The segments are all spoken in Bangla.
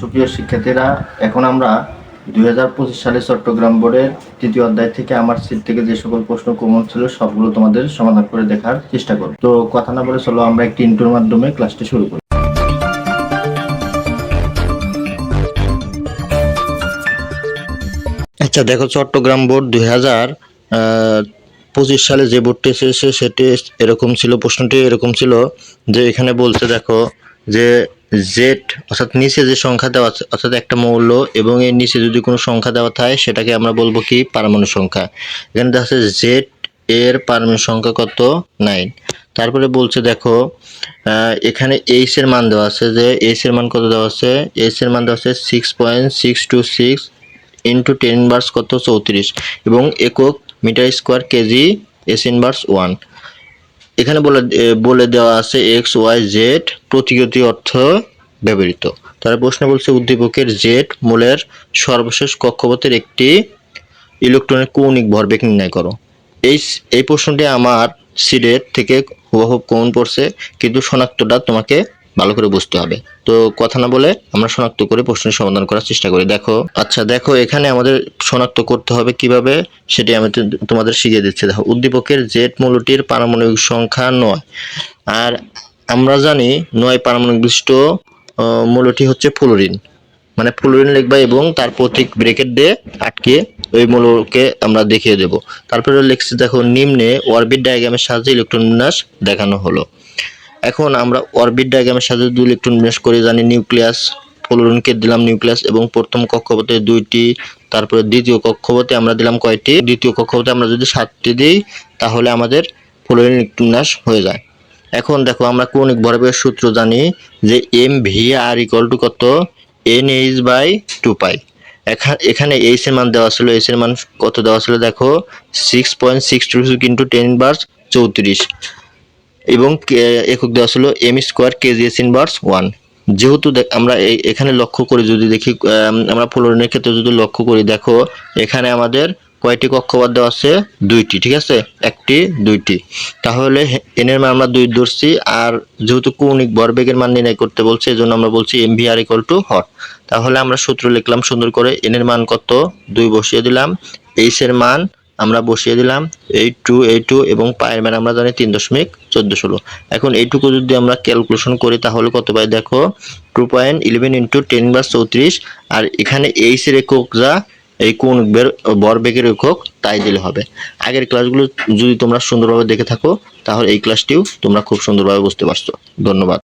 সুপ্রিয় শিক্ষার্থীরা, এখন আমরা দুই হাজার পঁচিশ সালে চট্টগ্রাম বোর্ডের তৃতীয় অধ্যায় থেকে আমার সিট থেকে যে সকল প্রশ্ন কমন ছিল, সবগুলো তোমাদের সমাধান করে দেখার চেষ্টা করব। তো কথা না বলে চলো আমরা একটি ইন্টুর মাধ্যমে ক্লাসটি শুরু করি। আচ্ছা দেখো চট্টগ্রাম বোর্ড দুই পঁচিশ সালে যে বোর্ডটি এসেছে, সেটি এরকম ছিল, প্রশ্নটি এরকম ছিল যে এখানে বলছে, দেখো যে জেড অর্থাৎ নিচে যে সংখ্যা দেওয়া আছে, অর্থাৎ একটা মৌল, এবং এর নিচে যদি কোনো সংখ্যা দেওয়া থাকে, সেটাকে আমরা বলব কি? পারমাণু সংখ্যা। এখানে দেখা যাচ্ছে জেড এর পারমাণু সংখ্যা কত? নাইন তারপরে বলছে, দেখো এখানে এইচ এর মান দেওয়া আছে যে এইচ এর মান কত দেওয়া আছে? এইচ এর মান দেওয়া আছে six point six two six into ten inverse কত? চৌত্রিশ। এবং একক metre square K G S inverse one এখানে বলে বলে দেওয়া আছে এক্স, ওয়াই, জেড প্রতিগতি অর্থ ব্যবহৃত। তারা প্রশ্ন বলছে উদ্দীপকের জেড মূলের সর্বশেষ কক্ষপথের একটি ইলেকট্রনের কৌণিক ভরবেগ নির্ণয় করো। এই এই প্রশ্নটি আমার সিডের থেকে হুবহু কমন পড়ছে, কিন্তু শনাক্তটা তোমাকে ভালো করে বুঝতে হবে। তো কথা না বলে আমরা শনাক্ত করে প্রশ্নের সমাধান করার চেষ্টা করি। দেখো আচ্ছা দেখো, এখানে আমাদের শনাক্ত করতে হবে কীভাবে? সেটি আমি তোমাদের শিখিয়ে দিচ্ছি। দেখো, উদ্দীপকের জেট মূলটির পারমাণবিক সংখ্যা নয়। আর আমরা জানি নয় পারমাণবিক বিশিষ্ট মূলটি হচ্ছে ফ্লোরিন। মানে ফ্লোরিন লিখবা এবং তার প্রতীক ব্রেকেট দিয়ে আটকে ওই মূলকে আমরা দেখিয়ে দেব। তারপরে লিখছি, দেখো, নিম্নে অরবিট ডায়াগ্রামের সাহায্যে ইলেকট্রন বিন্যাস দেখানো হলো। এখন আমরা অরবিট ডায়াগ্রামের সাথে দুই ইলেকট্রন বিন্যাস করে জানি নিউক্লিয়াস ফ্লোরিনকে দিলাম নিউক্লিয়াস এবং প্রথম কক্ষপথে দুইটি, তারপরে দ্বিতীয় কক্ষপথে আমরা দিলাম কয়টি? দ্বিতীয় কক্ষপথে আমরা যদি সাতটি দিই, তাহলে আমাদের ফ্লোরিন ইলেকট্রন বিন্যাস হয়ে যায়। এখন দেখো আমরা কৌণিক ভরবেগের সূত্র জানি যে M V R equal to কত? N H by two pi এখানে এইচ এর মান দেওয়া ছিল এইচ এর মান কত দেওয়া ছিল দেখো? Six point six two into ten inverse চৌত্রিশ। এবং একক দেওয়া ছিল M square K G S inverse one যেহেতু আমরা এখানে লক্ষ্য করে, যদি দেখি আমরা ফ্লোরিনের ক্ষেত্রে যদি লক্ষ্য করি, দেখো, এখানে আমাদের কয়টি কক্ষপথ দেওয়া আছে? দুইটি, ঠিক আছে? একটি, দুইটি। তাহলে এন এর মান আমরা দুই ধরছি, আর যেহেতু কৌণিক ভরবেগের মান নির্ণয় করতে বলছে এই জন্য আমরা বলছি M V R equal to hot তাহলে আমরা সূত্র লিখলাম সুন্দর করে এন এর মান কত? দুই বসিয়ে দিলাম এইচ এর মান আমরা বসিয়ে দিলাম এইট টু এইট টু এবং পায়ের মান আমরা জানি তিন দশমিক চোদ্দ ষোলো। এখন এইটুকু যদি আমরা ক্যালকুলেশন করি তাহলে কত পাই? দেখো, two point eleven into ten বাস চৌত্রিশ আর এখানে এইচ এর একক যা, এই কোন বরবেগের একক, তাই দিলে হবে। আগের ক্লাসগুলো যদি তোমরা সুন্দরভাবে দেখে থাকো, তাহলে এই ক্লাসটিও তোমরা খুব সুন্দরভাবে বুঝতে পারছ। ধন্যবাদ।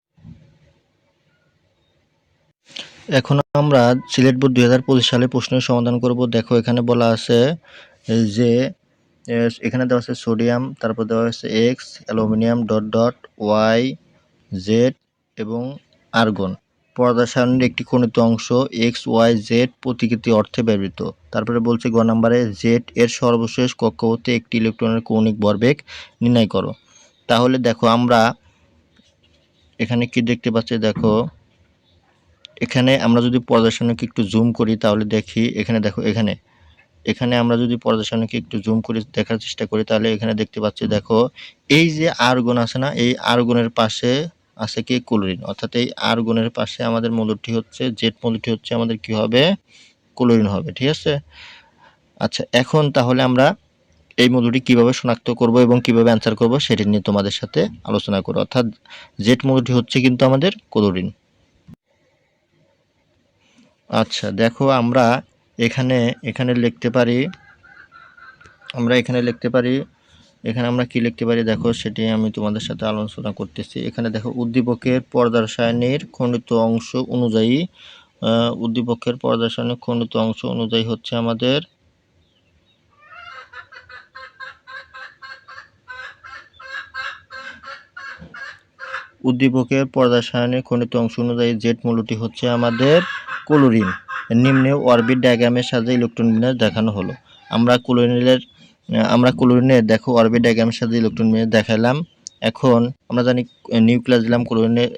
এখন আমরা সিলেট বোর্ড দুই হাজার পঁচিশ সালে প্রশ্নের সমাধান করব। দেখো, এখানে বলা আছে যে এখানে দেওয়া আছে সোডিয়াম, তারপর দেওয়া আছে X, aluminium, dot dot, Y, Z এবং আর্গন। পর্দা একটি খনিত অংশ এক্স, ওয়াই, জেড প্রতিকৃতি অর্থে ব্যবহৃত। তারপরে বলছে গ নম্বরে, জেড এর সর্বশেষ কক্ষপথে একটি ইলেকট্রনের কৌণিক ভরবেগ নির্ণয় করো। তাহলে দেখো আমরা এখানে কি দেখতে পাচ্ছি? দেখো, এখানে আমরা যদি সামনেকে একটু জুম করি, তাহলে দেখি, এখানে দেখো, এখানে। এখানে আমরা যদি পর্দার একটু জুম করে দেখার চেষ্টা করি, তাহলে এখানে দেখতে পাচ্ছি, দেখো, এই যে আর্গন আছে না, এই আর্গনের পাশে আছে কি? ক্লোরিন। অর্থাৎ এই আর্গনের পাশে আমাদের মৌলটি হচ্ছে জেট মৌলটি হচ্ছে আমাদের কি হবে? ক্লোরিন হবে, ঠিক আছে? আচ্ছা এখন তাহলে আমরা এই মৌলটি কীভাবে শনাক্ত করব এবং কীভাবে অ্যান্সার করব সেটি নিয়ে তোমাদের সাথে আলোচনা করব। অর্থাৎ জেট মৌলটি হচ্ছে কিন্তু আমাদের ক্লোরিন। আচ্ছা দেখো, আমরা এখানে এখানে লিখতে পারি, আমরা এখানে লিখতে পারি, এখানে আমরা কি লিখতে পারি? দেখো, সেটি আমি তোমাদের সাথে আলোচনা করতেছি। এখানে দেখো, উদ্দীপকের পর্দা রাসায়নিক খণ্ডিত অংশ অনুযায়ী উদ্দীপকের পর্দা রাসায়নিক খণ্ডিত অংশ অনুযায়ী হচ্ছে আমাদের উদ্দীপকের পর্দা রাসায়নিক খণ্ডিত অংশ অনুযায়ী জেট মূলটি হচ্ছে আমাদের ক্লোরিন। নিম্নে অরবিট ডায়াগ্রামের সাহায্যে ইলেকট্রন বিন্যাস দেখানো হলো। আমরা ক্লোরিনের আমরা ক্লোরিনের দেখো অরবিট ডায়াগ্রামের সাহায্যে ইলেকট্রন বিন্যাস দেখালাম। এখন আমরা জানি নিউক্লিয়াস দিলাম ক্লোরিনের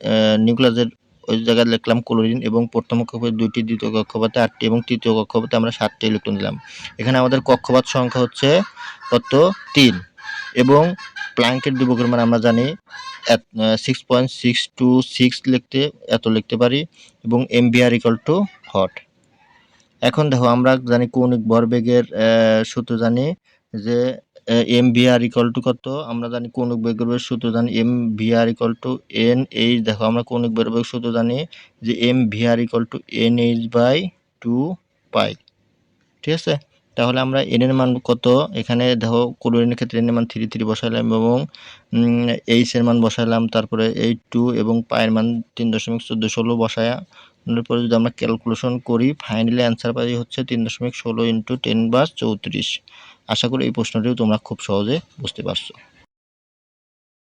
নিউক্লিয়াসের ওই জায়গায় লিখলাম ক্লোরিন এবং প্রথম কক্ষপথে দুইটি দ্বিতীয় কক্ষপথে আটটি এবং তৃতীয় কক্ষপথে আমরা সাতটি ইলেকট্রন দিলাম। এখানে আমাদের কক্ষপথ সংখ্যা হচ্ছে কত? তিন। এবং প্লাঙ্কের দুবকের মান আমরা জানি six point six two six লিখতে, এত লিখতে পারি এবং এম বি ইকাল টু হট এখন দেখো, আমরা জানি কৌণিক ভরবেগের সূত্র জানি যে M V R equal to কত? আমরা জানি কৌণিক ভরবেগের সূত্র জানি M V R equal to N H দেখো, আমরা কৌণিক ভরবেগ সূত্র জানি যে M V R equal to N H by two pi ঠিক আছে? তাহলে আমরা এন এর মান কত? এখানে দেখো ক্লোরিনের ক্ষেত্রে এন এর মান থ্রি থ্রি বসাইলাম এবং এইচ এর মান বসাইলাম। তারপরে এইট টু এবং পায়ের মান তিন দশমিক চোদ্দ ষোলো বসায়া পরে যদি আমরা ক্যালকুলেশন করি ফাইনালি অ্যান্সার পাই হচ্ছে তিন দশমিক ষোলো ইন্টু টেন বাস চৌত্রিশ। আশা করি এই প্রশ্নটিও তোমরা খুব সহজে বুঝতে পারছ।